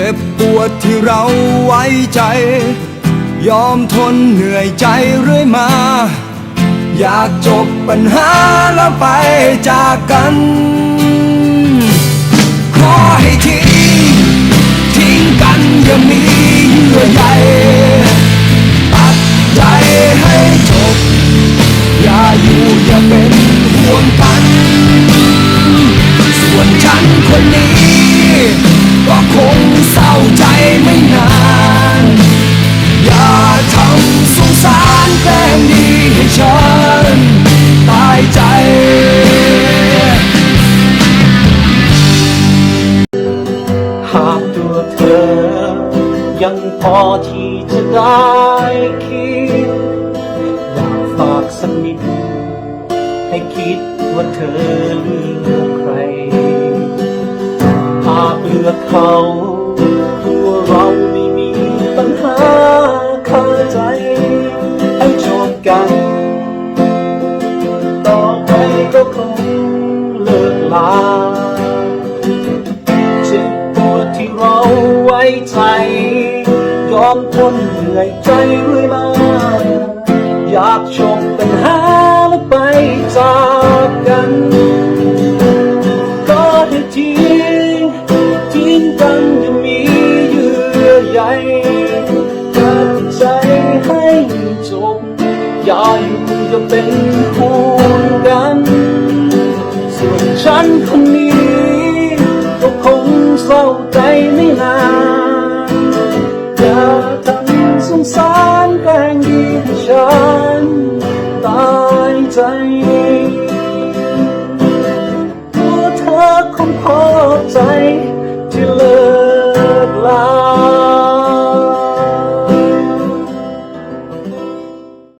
จ็บปวดที่เราไว้ใจ ยอมทนเหนื่อยใจเรื่อยมา อยากจบปัญหาแล้วไปจากกัน ยังพอที่จะได้คิด อยากฝากสักนิด ให้คิดว่าเธอเลือกใครหากเลือกเขาตัวเราไม่มีปัญหาเข้าใจ ให้จบกัน ต่อไปก็คงเลิกลาเจ็บปวดที่เราไว้ใจ อมทนเหนื่อยใจเรื่อยมา อยากชมปัญหาแล้วไปจากกัน ก็ให้ทิ้งทิ้งกันยังมีเยื่อใยตัดใจให้จบ อย่าอยู่อย่าเป็นห่กัน ส่วนฉันคนนี้ก็คงเศร้าใจไม่นานำส